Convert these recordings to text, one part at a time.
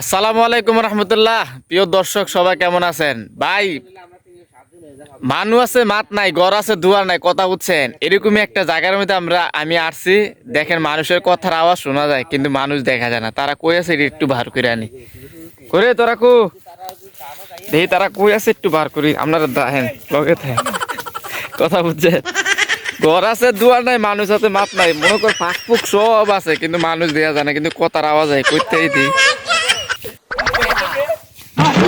আসসালামু আলাইকুম রহমতুল্লাহ। প্রিয় দর্শক, সবাই কেমন আছেন? ভাই মানুষ আছে, মাত নাই ঘর আছে, দুয়ার নাই, কথা বুঝছেন? এরকমই একটা জায়গার মধ্যে আমরা, আমি আসছি। দেখেন মানুষের কথার আওয়াজ শোনা যায়, কিন্তু মানুষ দেখা যায় না। তারা কই আছে একটু বার করে আনি। করে তোরা কু? দেখি তারা কই আছে একটু বার করি। আপনারা দেখেন, লগে থাকেন। কথা বুঝছেন? ঘর আছে, দুয়ার নাই, মানুষ আছে, মাত নাই। মনে কর ফাঁক ফুক সব আছে, কিন্তু মানুষ দেয়া যায় না, কিন্তু কথার আওয়াজ হয় করতেই দিই।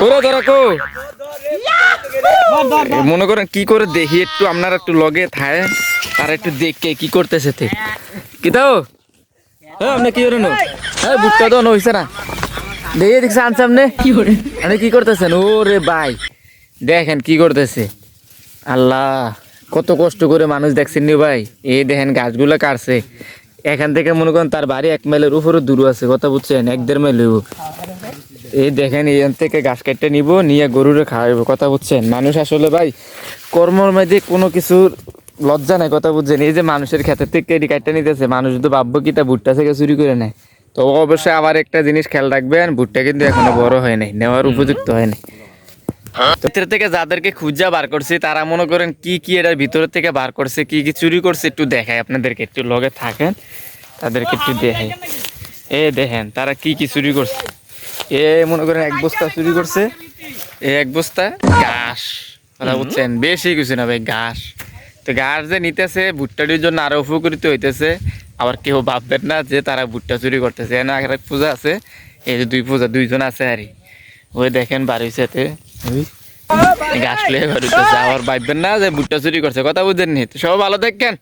করে ধরা কো। মনে করেন কি করে দেখি একটু আপনারা একটু লগে থায় তারা একটু দেখকে কি করতেছে তে। কি তো? হ্যাঁ আপনি কি করেন? হ্যাঁ বুটটা তো হইছে না। দেখে দেখছে আনছে আপনি কি করে? আপনি কি করতেছেন? ও রে ভাই দেখেন কি করতেছে। আল্লাহ কত কষ্ট করে মানুষ দেখছেন নি ভাই। এই দেখেন গাছগুলো কাটছে। এখান থেকে মনে করেন তার বাড়ি এক মাইলের উপরে দূর আছে কথা বুঝছেন? এক দেড় মাইল। এই দেখেন, এখান থেকে ঘাস কেটে নিব, নিয়ে গরুরে খাওয়াবো কথা বুঝছেন? মানুষ আসলে ভাই, কর্মর মধ্যে কোনো কিছুর লজ্জা নাই, কথা বুঝছেন? এই যে মানুষের ক্ষেতের থেকে এটি কাটতে নিতেছে, মানুষ তো ভাববো কি তা ভুট্টা থেকে চুরি করে নেয়। তো অবশ্যই আবার একটা জিনিস খেয়াল রাখবেন, ভুট্টা কিন্তু এখনও বড় হয় নাই, নেওয়ার উপযুক্ত হয় নাই। ভিতর থেকে যাদেরকে খুঁজা বার করছি, তারা মনে করেন কি কি এটার ভিতর থেকে বার করছে, কি কি চুরি করছে, একটু দেখায় আপনাদেরকে একটু লগে থাকেন, তাদেরকে একটু দেখাই। এ দেখেন, তারা কি কি চুরি করছে। এ মনে করেন এক বস্তা চুরি করছে। এ এক বস্তা ঘাস। কথা বুঝছেন? বেশি কিছু না ভাই ঘাস। তো ঘাস যে নিতেছে ভুট্টাটির জন্য আরও উপকৃত হইতেছে। আবার কেউ ভাববেন না যে তারা ভুট্টা চুরি করতেছে। এখানে আর এক পূজা আছে। এই যে দুই পূজা দুইজন আছে আর ওই দেখেন বাড়ির সাথে। গাছ লিয়ে বাড়িতেছে আবার ভাববেন না যে ভুট্টা চুরি করছে। কথা বুঝেন নি তো সবাই ভালো দেখেন